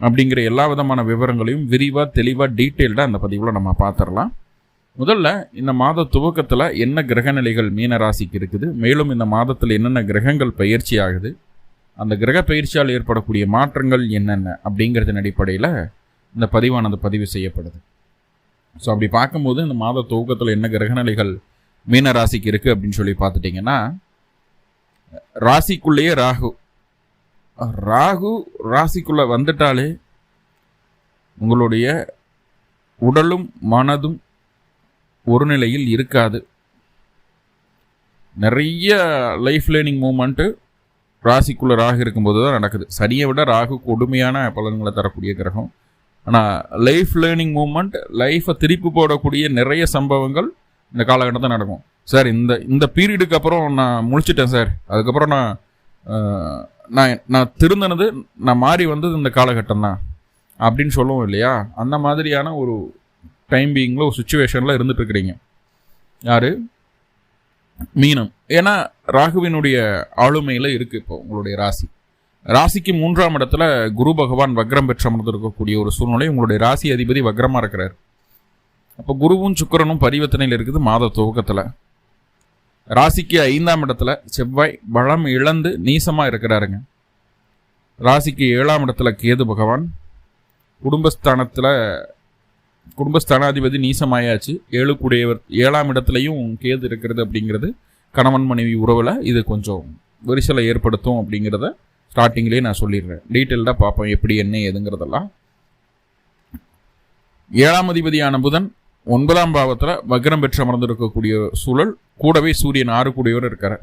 அப்படிங்கிற எல்லா விதமான விவரங்களையும் விரிவாக தெளிவாக டீட்டெயில்டாக அந்த பதிவில் நம்ம பார்த்துடலாம் முதல்ல இந்த மாத துவக்கத்தில் என்ன கிரகநிலைகள் மீன ராசிக்கு இருக்குது? மேலும் இந்த மாதத்தில் என்னென்ன கிரகங்கள் பயிற்சி ஆகுது? அந்த கிரக பயிற்சியால் ஏற்படக்கூடிய மாற்றங்கள் என்னென்ன? அப்படிங்கிறதன் அடிப்படையில் இந்த பதிவானது பதிவு செய்யப்படுது. ஸோ அப்படி பார்க்கும்போது இந்த மாத துவக்கத்தில் என்ன கிரகநிலைகள் மீன ராசிக்கு இருக்குது அப்படின்னு சொல்லி பார்த்துட்டிங்கன்னா ராசிக்குள்ளேயே ராகு ராகு ராசிக்குள்ளே வந்துட்டாலே உங்களுடைய உடலும் மனதும் ஒரு நிலையில் இருக்காது. நிறைய லைஃப் லேர்னிங் மூமெண்ட்டு ராசிக்குள்ளே ராகு இருக்கும்போது தான் நடக்குது. சனியை விட ராகு கொடுமையான பலன்களை தரக்கூடிய கிரகம். ஆனால் லைஃப் லேர்னிங் மூமெண்ட் லைஃப்பை திருப்பி போடக்கூடிய நிறைய சம்பவங்கள் இந்த காலகட்டத்தில் நடக்கும். சார் இந்த இந்த பீரியடுக்கு அப்புறம் நான் முழிச்சிட்டேன் சார். அதுக்கப்புறம் நான் நான் நான் திருந்தினது நான் மாறி வந்தது இந்த காலகட்டம் தான் அப்படின்னு சொல்லுவோம் இல்லையா? அந்த மாதிரியான ஒரு டைம் பீயிங்கில் ஒரு சுச்சுவேஷனில் இருந்துட்டுருக்குறீங்க. யார்? மீனம். ஏன்னா ராகுவினுடைய ஆளுமையில் இருக்குது இப்போ உங்களுடைய ராசி. ராசிக்கு மூன்றாம் இடத்துல குரு பகவான் வக்ரம் பெற்று அமர்ந்திருக்கக்கூடிய ஒரு சூழ்நிலை உங்களுடைய ராசி அதிபதி வக்ரமாக இருக்கிறார். அப்போ குருவும் சுக்கிரனும் பரிவர்த்தனையில் இருக்குது மாத துவக்கத்தில். ராசிக்கு ஐந்தாம் இடத்துல செவ்வாய் பலம் இழந்து நீசமாக இருக்கிறாருங்க. ராசிக்கு ஏழாம் இடத்துல கேது பகவான். குடும்பஸ்தானத்தில் குடும்பஸ்தானாதிபதி நீசமாயாச்சு. ஏழுக்குடையவர் ஏழாம் இடத்துலையும் கேது இருக்கிறது அப்படிங்கிறது கணவன் மனைவி உறவில் இது கொஞ்சம் விரிசலை ஏற்படுத்தும் அப்படிங்கிறத ஸ்டார்டிங்லேயே நான் சொல்லிடுறேன். டீட்டெயில்டாக பார்ப்போம் எப்படி என்ன ஏதுங்கிறதெல்லாம். ஏழாம் அதிபதியான புதன் ஒன்பதாம் பாவத்தில் வக்ரம் பெற்று அமர்ந்திருக்கக்கூடிய சூழல் கூடவே சூரியன் ஆறு கூடியவர் இருக்கிறார்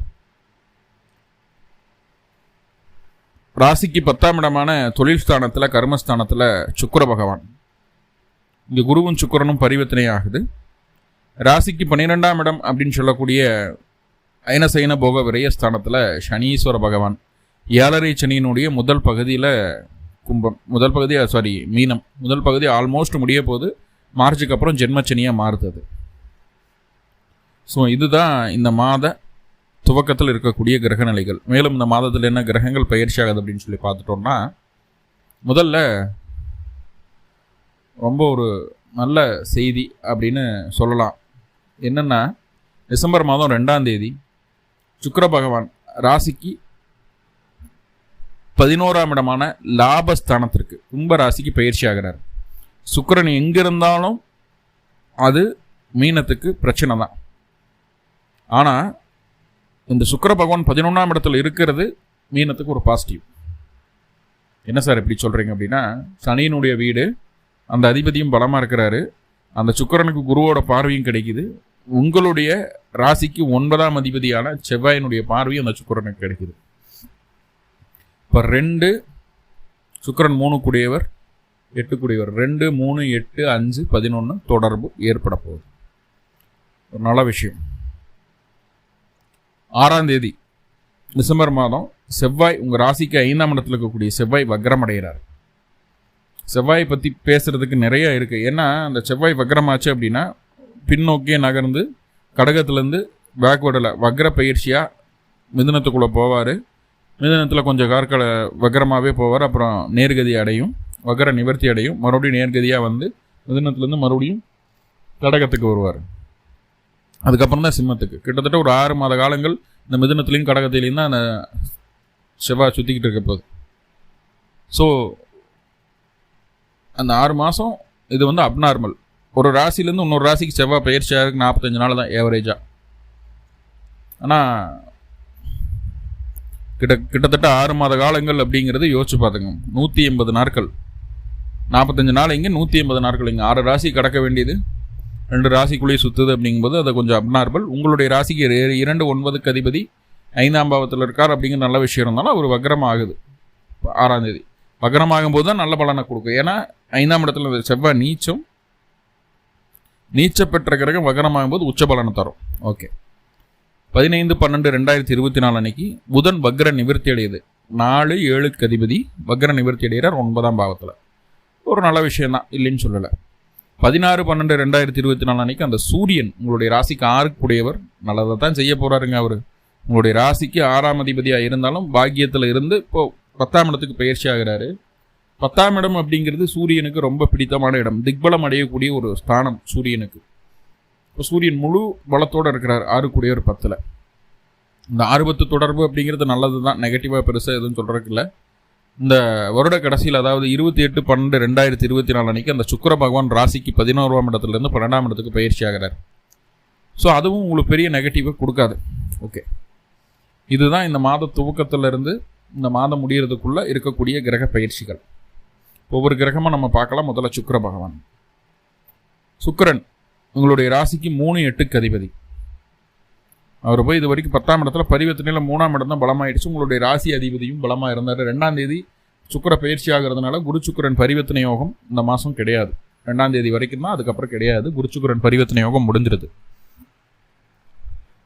ராசிக்கு பத்தாம் இடமான தொழில் ஸ்தானத்தில் கர்மஸ்தானத்தில் சுக்கர பகவான். இங்கே குருவும் சுக்கிரனும் பரிவர்த்தனை ஆகுது. ராசிக்கு பன்னிரெண்டாம் இடம் அப்படின்னு சொல்லக்கூடிய அயனசைன போக விரயஸ்தானத்தில் சனீஸ்வர பகவான். ஏழரை சனியினுடைய முதல் பகுதியில் கும்பம் முதல் பகுதி சாரி மீனம். முதல் பகுதி ஆல்மோஸ்ட் முடிய போது மார்ச்சுக்கு அப்புறம் ஜென்மச்சனியாக மாறுது ஸோ இதுதான் இந்த மாத துவக்கத்தில் இருக்கக்கூடிய கிரக நிலைகள் மேலும் இந்த மாதத்தில் என்ன கிரகங்கள் பயிற்சி ஆகுது அப்படின்னு சொல்லி பார்த்துட்டோம்னா முதல்ல ரொம்ப ஒரு நல்ல செய்தி அப்படின்னு சொல்லலாம். என்னென்னா டிசம்பர் மாதம் ரெண்டாம் தேதி சுக்கர பகவான் ராசிக்கு பதினோராம் இடமான லாபஸ்தானத்திற்கு கும்ப ராசிக்கு பயிற்சி ஆகிறார். சுக்கிரன் எங்கே இருந்தாலும் அது மீனத்துக்கு பிரச்சனை தான். ஆனால் இந்த சுக்கிர பகவான் பதினொன்றாம் இடத்துல இருக்கிறது மீனத்துக்கு ஒரு பாசிட்டிவ் என்ன சார் இப்படி சொல்கிறீங்க அப்படின்னா சனியினுடைய வீடு அந்த அதிபதியும் பலமாக இருக்கிறாரு. அந்த சுக்கிரனுக்கு குருவோட பார்வையும் கிடைக்குது. உங்களுடைய ராசிக்கு ஒன்பதாம் அதிபதியான செவ்வாயினுடைய பார்வையும் அந்த சுக்கிரனுக்கு கிடைக்குது. இப்போ ரெண்டு சுக்கிரன் மூணு கூடியவர் எட்டுக்குடியவர் ரெண்டு மூணு எட்டு அஞ்சு பதினொன்று தொடர்பு ஏற்பட போகுது. ஒரு நல்ல விஷயம். ஆறாம் தேதி டிசம்பர் மாதம் செவ்வாய் உங்கள் ராசிக்கு ஐந்தாம் இடத்துல இருக்கக்கூடிய செவ்வாய் வக்ரமடைகிறார். அடைகிறார் செவ்வாயை பற்றி பேசுகிறதுக்கு நிறைய இருக்குது ஏன்னா அந்த செவ்வாய் வக்ரமாச்சு அப்படின்னா பின்னோக்கியே நகர்ந்து கடகத்துலேருந்து பேக்வேர்டில் வக்ர பயிற்சியாக மிதனத்துக்குள்ளே போவார். மிதனத்தில் கொஞ்சம் கார்களை வக்ரமாகவே போவார். அப்புறம் நேர்கதி அடையும். வகர நிவர்த்தி அடையும். மறுபடியும் நேர்கதியாக வந்து மிதுனத்துலேருந்து மறுபடியும் கடகத்துக்கு வருவார். அதுக்கப்புறம் தான் சிம்மத்துக்கு. கிட்டத்தட்ட ஒரு ஆறு மாத காலங்கள் இந்த மிதுனத்துலேயும் கடகத்திலையும் தான் அந்த செவ்வாய் சுற்றிக்கிட்டு இருக்க போகுது. ஸோ அந்த ஆறு மாதம் இது வந்து அப்நார்மல் ஒரு ராசிலேருந்து இன்னொரு ராசிக்கு செவ்வாய் பயிற்சியாக ஆகிறதுக்கு நாற்பத்தஞ்சு நாள் தான் ஏவரேஜாக ஆனால் கிட்ட கிட்டத்தட்ட ஆறு மாத காலங்கள் அப்படிங்கிறது யோசிச்சு பார்த்துங்க நூற்றி எண்பது நாட்கள். நாற்பத்தஞ்சு நாள் இங்கே நூற்றி எண்பது நாட்கள் இங்கே. ஆறு ராசி கடக்க வேண்டியது. ரெண்டு ராசிக்குள்ளேயே சுற்றுது அப்படிங்கும்போது அது கொஞ்சம் அப்நார்மல் உங்களுடைய ராசிக்கு இரண்டு ஒன்பதுக்கு அதிபதி ஐந்தாம் பாவத்தில் இருக்கார் அப்படிங்கிற நல்ல விஷயம் இருந்தாலும் அவர் வக்ரம் ஆகுது ஆறாம் தேதி. வக்ரமாகும் போது தான் நல்ல பலனை கொடுக்கும். ஏன்னா ஐந்தாம் இடத்துல செவ்வாய் நீச்சம் நீச்ச பெற்ற கிரகம் வகரமாகும் போது உச்ச பலனை தரும். ஓகே. பதினைந்து பன்னெண்டு ரெண்டாயிரத்தி இருபத்தி நாலு அன்னைக்கு புதன் வக்ர நிவர்த்தி அடையுது. நாலு ஏழுக்கு அதிபதி வக்ர நிவர்த்தி அடைகிறார் ஒன்பதாம் பாவத்தில். ஒரு நல்ல விஷயம்தான் இல்லைன்னு சொல்லலை. பதினாறு பன்னெண்டு ரெண்டாயிரத்தி இருபத்தி நாலு அன்னைக்கு அந்த சூரியன் உங்களுடைய ராசிக்கு ஆறுக்குடையவர் நல்லதை தான் செய்ய போகிறாருங்க அவர். உங்களுடைய ராசிக்கு ஆறாம் அதிபதியாக இருந்தாலும் பாக்கியத்தில் இருந்து இப்போது பத்தாம் இடத்துக்கு பயிற்சி ஆகிறாரு. பத்தாம் இடம் அப்படிங்கிறது சூரியனுக்கு ரொம்ப பிடித்தமான இடம். திக்பலம் அடையக்கூடிய ஒரு ஸ்தானம் சூரியனுக்கு. இப்போ சூரியன் முழு பலத்தோடு இருக்கிறார் ஆறுக்குடையவர் பத்தில். இந்த ஆர்வத்து தொடர்பு அப்படிங்கிறது நல்லது தான் நெகட்டிவாக பெருசாக எதுவும் சொல்கிறதுக்கு இல்லை. இந்த வருட கடைசியில் அதாவது இருபத்தி எட்டு பன்னெண்டு ரெண்டாயிரத்தி இருபத்தி நாலு அன்றைக்கி அந்த சுக்கர பகவான் ராசிக்கு பதினோராம் இடத்துலேருந்து பன்னெண்டாம் இடத்துக்கு பயிற்சி ஆகிறார். ஸோ அதுவும் உங்களுக்கு பெரிய நெகட்டிவாக கொடுக்காது. ஓகே இதுதான் இந்த மாத துவக்கத்திலிருந்து இந்த மாதம் முடிகிறதுக்குள்ளே இருக்கக்கூடிய கிரக பயிற்சிகள். ஒவ்வொரு கிரகமாக நம்ம பார்க்கலாம் முதல்ல சுக்கர பகவான். சுக்கரன் உங்களுடைய ராசிக்கு மூணு எட்டுக்கு அதிபதி. அவர் போய் இது வரைக்கும் பத்தாம் இடத்துல பரிவர்த்தனையில் மூணாம் இடம் தான் பலமாயிடுச்சு. உங்களுடைய ராசி அதிபதியும் பலமாக இருந்தார் ரெண்டாம் தேதி சுக்கர பயிற்சி ஆகிறதுனால குரு சுக்கரன் பரிவர்த்தனை யோகம் இந்த மாதம் கிடையாது. ரெண்டாம் தேதி வரைக்கும் தான் அதுக்கப்புறம் கிடையாது. குரு சுக்கரன் பரிவர்த்தனை யோகம் முடிஞ்சிருது.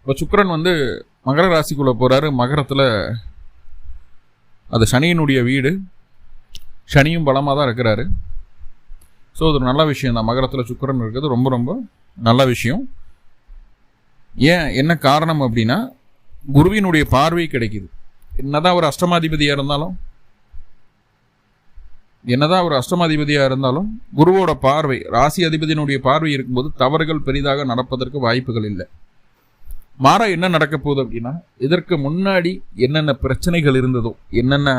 இப்போ சுக்கரன் வந்து மகர ராசிக்குள்ளே போகிறாரு மகரத்தில் அது சனியினுடைய வீடு. சனியும் பலமாக தான் இருக்கிறாரு. ஸோ அது ஒரு நல்ல விஷயம் தான். மகரத்தில் சுக்கரன் இருக்கிறது ரொம்ப ரொம்ப நல்ல விஷயம். ஏன் என்ன காரணம் அப்படின்னா குருவினுடைய பார்வை கிடைக்குது. என்னதான் ஒரு அஷ்டமாதிபதியாக இருந்தாலும் என்னதான் ஒரு அஷ்டமாதிபதியாக இருந்தாலும் குருவோட பார்வை ராசி அதிபதியினுடைய பார்வை இருக்கும்போது தவறுகள் பெரிதாக நடப்பதற்கு வாய்ப்புகள் இல்லை. மாறா என்ன நடக்க போகுது அப்படின்னா இதற்கு முன்னாடி என்னென்ன பிரச்சனைகள் இருந்ததோ என்னென்ன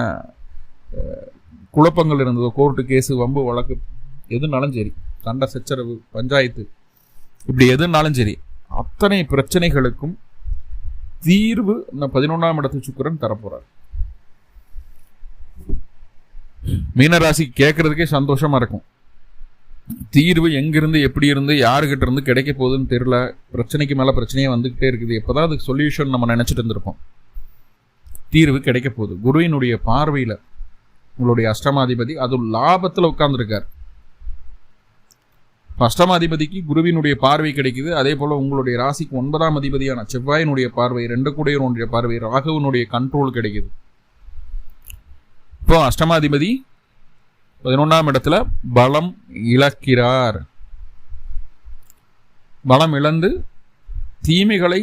குழப்பங்கள் இருந்ததோ கோர்ட்டு கேஸு வம்பு வழக்கு எதுனாலும் சரி சண்டை சச்சரவு பஞ்சாயத்து இப்படி எதுனாலும் சரி அத்தனை பிரச்சனைகளுக்கும் தீர்வு இந்த பதினொன்றாம் இடத்து சுக்கரன் தரப்போறார். மீனராசி கேட்கறதுக்கே சந்தோஷமா இருக்கும். தீர்வு எங்கிருந்து எப்படி இருந்து யாருக்கிட்ட இருந்து கிடைக்க போகுதுன்னு தெரியல. பிரச்சனைக்கு மேலே பிரச்சனையே வந்துக்கிட்டே இருக்குது. எப்போதான் அதுக்கு சொல்யூஷன் நம்ம நினச்சிட்டு இருந்திருப்போம். தீர்வு கிடைக்க போகுது. குருவினுடைய பார்வையில் உங்களுடைய அஷ்டமாதிபதி அது லாபத்தில் உட்காந்துருக்கார் அஷ்டமாதிபதிக்கு குருவினுடைய பார்வை கிடைக்குது. அதே போல் உங்களுடைய ராசிக்கு ஒன்பதாம் அதிபதியான செவ்வாயினுடைய பார்வை ரெண்டு கூடையனுடைய பார்வை ராகவனுடைய கண்ட்ரோல் கிடைக்குது. இப்போ அஷ்டமாதிபதி பதினொன்றாம் இடத்துல பலம் இழக்கிறார். பலம் இழந்து தீமைகளை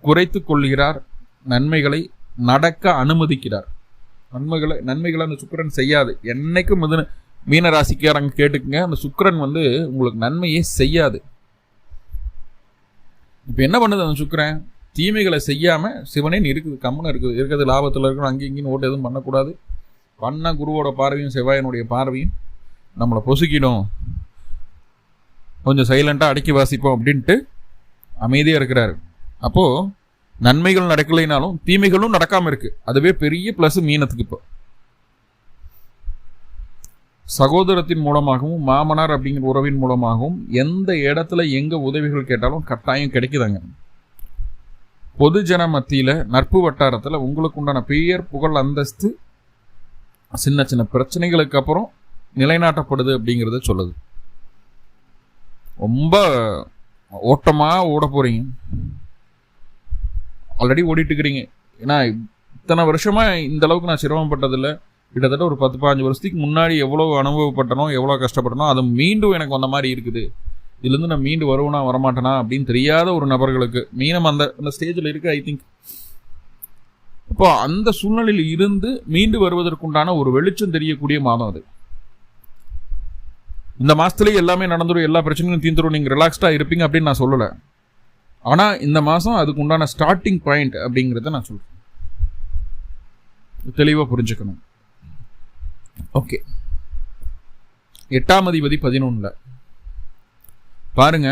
குறைத்து கொள்கிறார். நன்மைகளை நடக்க அனுமதிக்கிறார். நன்மைகளை நன்மைகளை அந்த சுக்கரன் செய்யாது. என்னைக்கும் முதன் மீனராசிக்காரங்க கேட்டுக்குங்க. அந்த சுக்கரன் வந்து உங்களுக்கு நன்மையே செய்யாது. இப்போ என்ன பண்ணுது அந்த சுக்கரன்? தீமைகளை செய்யாமல் சிவனேன்னு இருக்குது கம்மனம் இருக்குது. இருக்கிறது லாபத்தில் இருக்கணும் அங்கேயும் இங்கேயும் ஓட்டு எதுவும் பண்ணக்கூடாது. பண்ண குருவோட பார்வையும் செவ்வாயனுடைய பார்வையும் நம்மளை பொசுக்கிடும். கொஞ்சம் சைலண்ட்டாக அடக்கி வாசிப்போம் அப்படின்ட்டு அமைதியாக இருக்கிறாரு. அப்போது நன்மைகள் நடக்கலைனாலும் தீமைகளும் நடக்காமல் இருக்குது அதுவே பெரிய ப்ளஸ் மீனத்துக்கு இப்போ. சகோதரத்தின் மூலமாகவும் மாமனார் அப்படிங்கிற உறவின் மூலமாகவும் எந்த இடத்துல எங்கே உதவிகள் கேட்டாலும் கட்டாயம் கிடைக்குதாங்க. பொதுஜன மத்தியில் நட்பு வட்டாரத்தில் உங்களுக்கு உண்டான பெயர் புகழ் அந்தஸ்து சின்ன சின்ன பிரச்சனைகளுக்கு அப்புறம் நிலைநாட்டப்படுது அப்படிங்கிறத சொல்லுது. ரொம்ப ஓட்டமாக ஓட போகிறீங்க ஆல்ரெடி ஓடிட்டு இருக்கிறீங்க. ஏன்னா இத்தனை வருஷமாக இந்த அளவுக்கு நான் சிரமப்பட்டதில்லை. கிட்டத்தட்ட ஒரு பத்து பதினஞ்சு வருஷத்துக்கு முன்னாடி எவ்வளோ அனுபவப்பட்டனோ எவ்வளோ கஷ்டப்பட்டனோ அது மீண்டும் எனக்கு வந்த மாதிரி இருக்குது. இதுலேருந்து நான் மீண்டு வருவனா வரமாட்டேனா அப்படின்னு தெரியாத ஒரு நபர்களுக்கு மீனம் அந்த அந்த ஸ்டேஜில் இருக்குது ஐ திங்க் இப்போ அந்த சூழ்நிலையில் இருந்து மீண்டு வருவதற்குண்டான ஒரு வெளிச்சம் தெரியக்கூடிய மாதம் அது. இந்த மாதத்துலேயே எல்லாமே நடந்துடும் எல்லா பிரச்சனையும் தீர்ந்துடும் நீங்கள் ரிலாக்ஸ்டாக இருப்பீங்க அப்படின்னு நான் சொல்லலை. ஆனால் இந்த மாதம் அதுக்கு உண்டான ஸ்டார்டிங் பாயிண்ட் அப்படிங்கிறத நான் சொல்கிறேன் தெளிவாக புரிஞ்சுக்கணும். ஓகே எட்டாம் அதிபதி பதினொன்றில் பாருங்க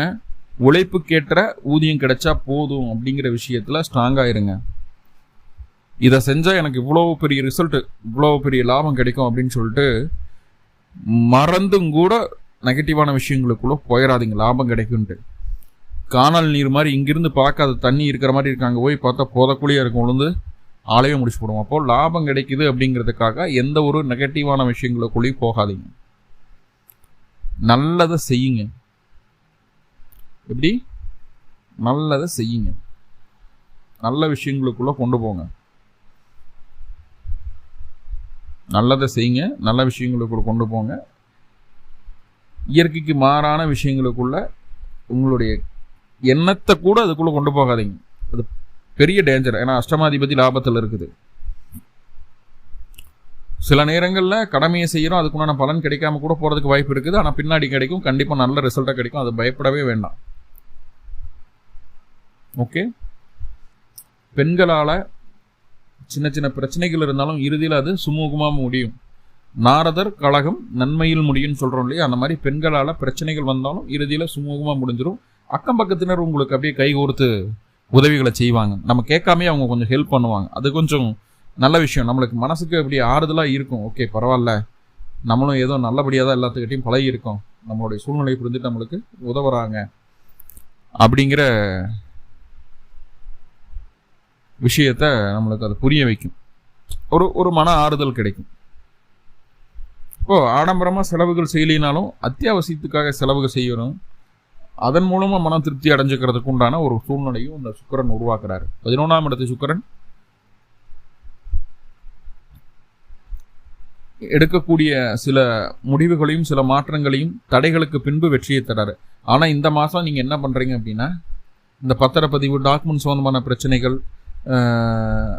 உழைப்புக்கேற்ற ஊதியம் கிடைச்சா போதும் அப்படிங்கிற விஷயத்தில் ஸ்ட்ராங்காக இருங்க. இதை செஞ்சால் எனக்கு இவ்வளோ பெரிய ரிசல்ட்டு இவ்வளோ பெரிய லாபம் கிடைக்கும் அப்படின்னு சொல்லிட்டு மறந்தும் கூட நெகட்டிவான விஷயங்களுக்குள்ளே போயிடாதீங்க லாபம் கிடைக்குன்ட்டு காணல் நீர் மாதிரி இங்கிருந்து பார்க்காத தண்ணி இருக்கிற மாதிரி இருக்காங்க போய் பார்த்தா போதக்குழியாக இருக்கும் உளுந்து. ஆலையை முடிச்சு போடுவோம். அப்போது லாபம் கிடைக்குது அப்படிங்கிறதுக்காக எந்த ஒரு நெகட்டிவான விஷயங்களுக்குள்ளேயும் போகாதீங்க. நல்லதை செய்யுங்க. எப்படி? நல்லதை செய்யுங்க. நல்ல விஷயங்களுக்குள்ள கொண்டு போங்க. நல்லதை செய்யுங்க. நல்ல விஷயங்களுக்குள்ள கொண்டு போங்க. இயற்கைக்கு மாறான விஷயங்களுக்குள்ள உங்களுடைய எண்ணத்தை கூட அதுக்குள்ளே கொண்டு போகாதீங்க. அது பெரிய டேஞ்சர் ஏன்னா அஷ்டமாதிபதி லாபத்தில் இருக்குது. சில நேரங்களில் கடமையை செய்கிறோம் அதுக்குண்டான பலன் கிடைக்காம கூட போகிறதுக்கு வாய்ப்பு இருக்குது. ஆனால் பின்னாடி கிடைக்கும் கண்டிப்பாக நல்ல ரிசல்ட்டாக கிடைக்கும். அது பயப்படவே வேண்டாம். ஓகே பெண்களால் சின்ன சின்ன பிரச்சனைகள் இருந்தாலும் இறுதியில் அது சுமூகமாக முடியும். நாரதர் கழகம் நன்மையில் முடியும்னு சொல்கிறோம் இல்லையா? அந்த மாதிரி பெண்களால் பிரச்சனைகள் வந்தாலும் இறுதியில் சுமூகமாக முடிஞ்சிடும் அக்கம் பக்கத்தினர் உங்களுக்கு அப்படியே கை கோர்த்து உதவிகளை செய்வாங்க. நம்ம கேட்காமே அவங்க கொஞ்சம் ஹெல்ப் பண்ணுவாங்க. அது கொஞ்சம் நல்ல விஷயம். நம்மளுக்கு மனசுக்கு அப்படி ஆறுதலாக இருக்கும். ஓகே பரவாயில்ல. நம்மளும் ஏதோ நல்லபடியாக தான் எல்லாத்துக்கிட்டையும் பழகி இருக்கோம் நம்மளுடைய சூழ்நிலை புரிஞ்சுட்டு நம்மளுக்கு உதவுறாங்க. அப்படிங்கிற விஷயத்த நம்மளுக்கு அது புரிய வைக்கும். ஒரு ஒரு மன ஆறுதல் கிடைக்கும். இப்போது ஆடம்பரமாக செலவுகள் செய்யலினாலும் அத்தியாவசியத்துக்காக செலவுகள் செய்யணும். அதன் மூலமாக மன திருப்தி அடைஞ்சுக்கிறதுக்கு உண்டான ஒரு சூழ்நிலையும் இந்த சுக்கரன் உருவாக்குறாரு. பதினொன்றாம் இடத்து சுக்கரன் எடுக்கக்கூடிய சில முடிவுகளையும் சில மாற்றங்களையும் தடைகளுக்கு பின்பு வெற்றியை தராரு. ஆனால் இந்த மாதம் நீங்கள் என்ன பண்ணுறீங்க அப்படின்னா இந்த பத்திரப்பதிவு டாக்குமெண்ட் சம்மந்தமான பிரச்சனைகள்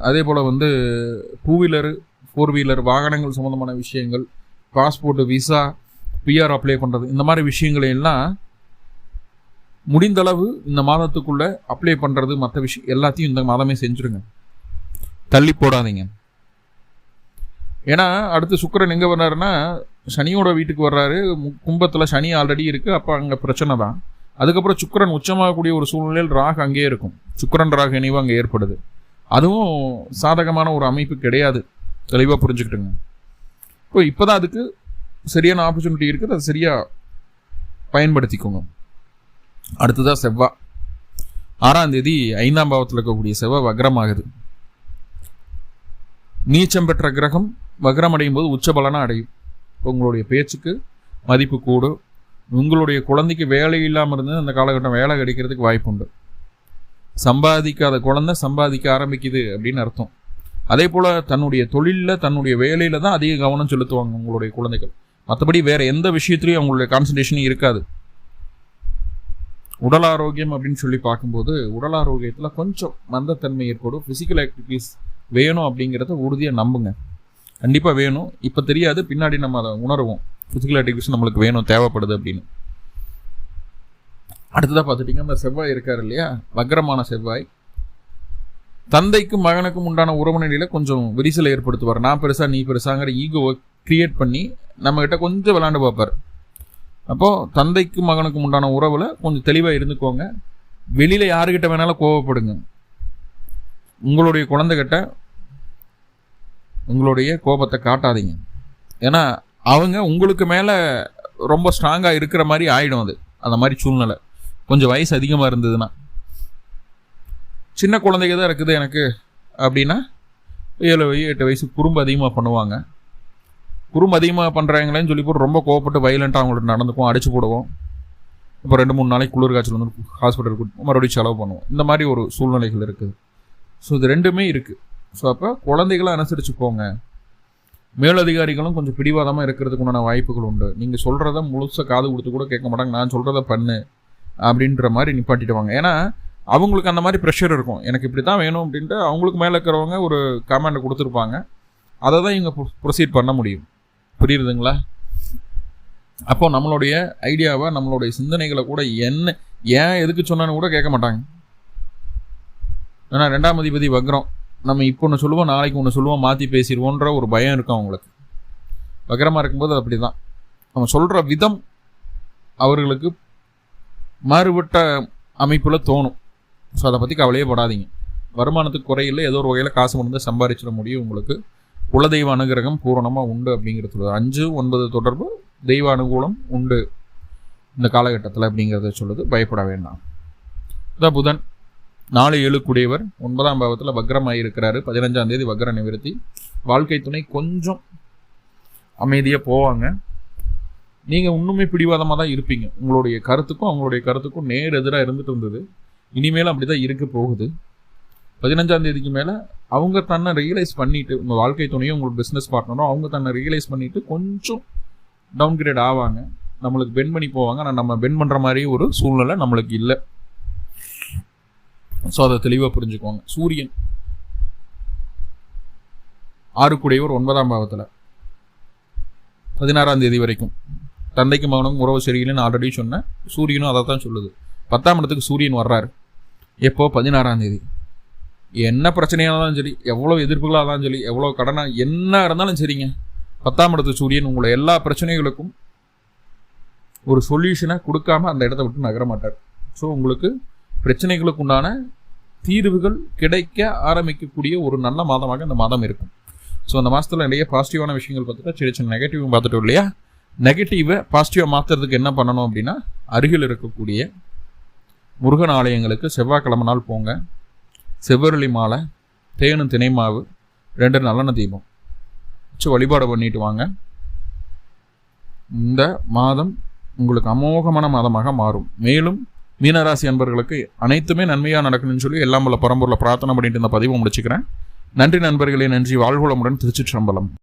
அதே போல் வந்து டூ வீலரு ஃபோர் வீலர் வாகனங்கள் சம்மந்தமான விஷயங்கள் பாஸ்போர்ட்டு விசா பிஆர் அப்ளை பண்ணுறது இந்த மாதிரி விஷயங்களையெல்லாம் முடிந்தளவு இந்த மாதத்துக்குள்ளே அப்ளை பண்ணுறது மற்ற விஷயம் எல்லாத்தையும் இந்த மாதமே செஞ்சுருங்க. தள்ளி போடாதீங்க. ஏன்னா அடுத்து சுக்கரன் எங்கே வர்றாருன்னா சனியோட வீட்டுக்கு வர்றாரு. கும்பத்தில் சனி ஆல்ரெடி இருக்குது அப்போ அங்கே பிரச்சனை தான். அதுக்கப்புறம் சுக்கரன் உச்சமாகக்கூடிய ஒரு சூழ்நிலையில் ராக் அங்கேயே இருக்கும். சுக்கரன் ராக் இணைவு அங்கே ஏற்படுது. அதுவும் சாதகமான ஒரு அமைப்பு கிடையாது. தெளிவாக புரிஞ்சுக்கிட்டுங்க. இப்போ இப்போ தான் அதுக்கு சரியான ஆப்பர்ச்சுனிட்டி இருக்குது. அதை சரியாக பயன்படுத்திக்கோங்க. அடுத்ததாக செவ்வாய் ஆறாம் தேதி ஐந்தாம் பாவத்தில் இருக்கக்கூடிய செவ்வாய் வக்ரமாகுது. நீச்சம் பெற்ற கிரகம் வக்ரம் அடையும் போது உச்ச பலனாக அடையும் உங்களுடைய பேச்சுக்கு மதிப்பு கூடும் உங்களுடைய குழந்தைக்கு வேலை இல்லாமல் இருந்தது அந்த காலகட்டம் வேலை கிடைக்கிறதுக்கு வாய்ப்பு உண்டு சம்பாதிக்காத குழந்தை சம்பாதிக்க ஆரம்பிக்குது அப்படின்னு அர்த்தம். அதே போல் தன்னுடைய தொழிலில் தன்னுடைய வேலையில் தான் அதிக கவனம் செலுத்துவாங்க உங்களுடைய குழந்தைகள். மற்றபடி வேறு எந்த விஷயத்துலையும் அவங்களுடைய கான்சன்ட்ரேஷனும் இருக்காது. உடல் ஆரோக்கியம் அப்படின்னு சொல்லி பார்க்கும்போது உடல் ஆரோக்கியத்தில் கொஞ்சம் மந்தத்தன்மை ஏற்படும். ஃபிசிக்கல் ஆக்டிவிட்டீஸ் வேணும் அப்படிங்கிறத உறுதியாக நம்புங்க. கண்டிப்பாக வேணும். இப்போ தெரியாது பின்னாடி நம்ம அதை உணர்வோம். ஃபிசிக்கல் ஆக்டிவிட்டிஸ் நம்மளுக்கு வேணும் தேவைப்படுது அப்படின்னு. அடுத்ததாக பார்த்துட்டிங்கன்னா அந்த செவ்வாய் இருக்கார் இல்லையா? வக்ரமான செவ்வாய். தந்தைக்கும் மகனுக்கும் உண்டான உறவு நிலையில் கொஞ்சம் விரிசலை ஏற்படுத்துவார். நான் பெருசாக நீ பெருசாங்கிற ஈகோவை க்ரியேட் பண்ணி நம்மக்கிட்ட கொஞ்சம் விளாண்டு பார்ப்பார். அப்போது தந்தைக்கும் மகனுக்கும் உண்டான உறவில் கொஞ்சம் தெளிவாக இருந்துக்கோங்க. வெளியில் யாருக்கிட்ட வேணாலும் கோவப்படுங்க. உங்களுடைய குழந்தைகிட்ட உங்களுடைய கோபத்தை காட்டாதீங்க. ஏன்னா அவங்க உங்களுக்கு மேலே ரொம்ப ஸ்ட்ராங்காக இருக்கிற மாதிரி ஆகிடும் அது. அந்த மாதிரி சூழ்நிலை. கொஞ்சம் வயசு அதிகமாக இருந்ததுன்னா. சின்ன குழந்தைங்க தான் இருக்குது எனக்கு. அப்படின்னா ஏழு வயசு எட்டு வயசு குறும்பு அதிகமாக பண்ணுவாங்க. குறும்பு அதிகமாக பண்ணுறாங்களேன்னு சொல்லி போட்டு ரொம்ப கோவப்பட்டு வைலண்ட்டாக அவங்கள்ட்ட நடந்துக்கும் அடிச்சு போடுவோம். இப்போ ரெண்டு மூணு நாளைக்கு குளிர் காய்ச்சல் வந்து ஹாஸ்பிட்டலுக்கு மறுபடியும் செலவு பண்ணுவோம். இந்த மாதிரி ஒரு சூழ்நிலைகள் இருக்குது ஸோ இது ரெண்டுமே இருக்குது ஸோ அப்போ குழந்தைகளை அனுசரித்து போங்க. மேலதிகாரிகளும் கொஞ்சம் பிடிவாதமாக இருக்கிறதுக்கு உண்டான வாய்ப்புகள் உண்டு. நீங்கள் சொல்கிறத முழுசாக காது கொடுத்து கூட கேட்க மாட்டாங்க. நான் சொல்கிறத பண்ணு அப்படின்ற மாதிரி நிப்பாட்டிடுவாங்க ஏன்னா அவங்களுக்கு அந்த மாதிரி ப்ரெஷர் இருக்கும். எனக்கு இப்படி தான் வேணும் அப்படின்ட்டு அவங்களுக்கு மேலே இருக்கிறவங்க ஒரு கமெண்ட் கொடுத்துருப்பாங்க. அதை தான் இவங்க ப்ரொசீட் பண்ண முடியும். புரியுதுங்களா? அப்போ நம்மளுடைய ஐடியாவை நம்மளுடைய சிந்தனைகளை கூட என்ன ஏன் எதுக்கு சொன்னான்னு கூட கேட்க மாட்டாங்க. ஏன்னா ரெண்டாம் அதிபதி வக்ரம் நம்ம இப்போ ஒன்று சொல்லுவோம் நாளைக்கு ஒன்று சொல்லுவோம் மாற்றி பேசிடுவோன்ற ஒரு பயம் இருக்கும் அவங்களுக்கு. வக்ரமாக இருக்கும்போது அப்படி தான் நம்ம சொல்கிற விதம் அவர்களுக்கு மாறுபட்ட அமைப்பில் தோணும். ஸோ அதை பற்றி கவலையே படாதீங்க. வருமானத்துக்கு குறையில் ஏதோ ஒரு வகையில் காசு கொண்டு சம்பாதிச்சிட முடியும் உங்களுக்கு. குலதெய்வ அனுகிரகம் பூரணமாக உண்டு அப்படிங்கிறது அஞ்சு ஒன்பது தொடர்பு தெய்வ அனுகூலம் உண்டு. இந்த காலகட்டத்தில் அப்படிங்கிறத சொல்லுது. பயப்பட வேண்டாம். இதான் புதன். நாலு ஏழுக்குடையவர் ஒன்பதாம் பாவத்தில் வக்ரமாக இருக்கிறாரு பதினஞ்சாம் தேதி வக்ர நிவர்த்தி. வாழ்க்கை துணை கொஞ்சம் அமைதியாக போவாங்க. நீங்கள் இன்னுமே பிடிவாதமாக தான் இருப்பீங்க. உங்களுடைய கருத்துக்கும் அவங்களுடைய கருத்துக்கும் நேர் எதிராக இருந்துட்டு இருந்தது இனிமேலும் அப்படி தான் இருக்க போகுது. பதினஞ்சாம் தேதிக்கு மேலே அவங்க தன்னை ரியலைஸ் பண்ணிட்டு உங்கள் வாழ்க்கை துணையும் உங்களுக்கு பிஸ்னஸ் பார்ட்னரும் அவங்க தன்னை ரியலைஸ் பண்ணிட்டு கொஞ்சம் டவுன் கிரேட் ஆவாங்க. நம்மளுக்கு பென் பண்ணி போவாங்க. ஆனால் நம்ம பென் பண்ணுற மாதிரி ஒரு சூழ்நிலை நம்மளுக்கு இல்லை. ஸோ அதை தெளிவாக புரிஞ்சுக்குவாங்க. சூரியன். ஆறுக்குடையவர் ஒன்பதாம் பாவத்தில். பதினாறாம் தேதி வரைக்கும். தந்தைக்கு மகனும் உறவு சரியில்லைன்னு ஆல்ரெடி சொன்னேன் சூரியனும் அதை தான் சொல்லுது. பத்தாம் இடத்துக்கு சூரியன் வர்றாரு. எப்போ? பதினாறாம் தேதி. என்ன பிரச்சனையாக இருந்தாலும் சரி எவ்வளோ எதிர்ப்புகளாக இருந்தாலும் சரி எவ்வளோ கடனாக என்ன இருந்தாலும் சரிங்க. பத்தாம் இடத்து சூரியன் உங்களை எல்லா பிரச்சனைகளுக்கும் ஒரு சொல்யூஷனை கொடுக்காம அந்த இடத்த விட்டு நகர மாட்டார். ஸோ உங்களுக்கு பிரச்சனைகளுக்கு உண்டான தீர்வுகள் கிடைக்க ஆரம்பிக்கக்கூடிய ஒரு நல்ல மாதமாக இந்த மாதம் இருக்கும். ஸோ அந்த மாதத்தில் நிறைய பாசிட்டிவான விஷயங்கள் பார்த்துட்டா சின்ன சின்ன நெகட்டிவ் பார்த்துட்டோம் இல்லையா? நெகட்டிவை பாசிட்டிவாக மாற்றுறதுக்கு என்ன பண்ணணும் அப்படின்னா அருகில் இருக்கக்கூடிய முருகன் ஆலயங்களுக்கு செவ்வாய்க்கிழமை நாள் போங்க. செவ்வரளி மாலை தேனும் தினை மாவு ரெண்டு நல்லெண்ண தீபம். வச்சு வழிபாடு பண்ணிட்டு வாங்க. இந்த மாதம் உங்களுக்கு அமோகமான மாதமாக மாறும். மேலும் மீனராசி அன்பர்களுக்கு அனைத்துமே நன்மையாக நடக்கணும்னு சொல்லி எல்லாம் வல்ல பரம்பூரில் பிரார்த்தனை பண்ணிட்டு இந்த பதிவை முடிச்சுக்கிறேன். நன்றி நண்பர்களே நன்றி. வாழ்வுளமுடன் திருச்சிற்றம்பலம்.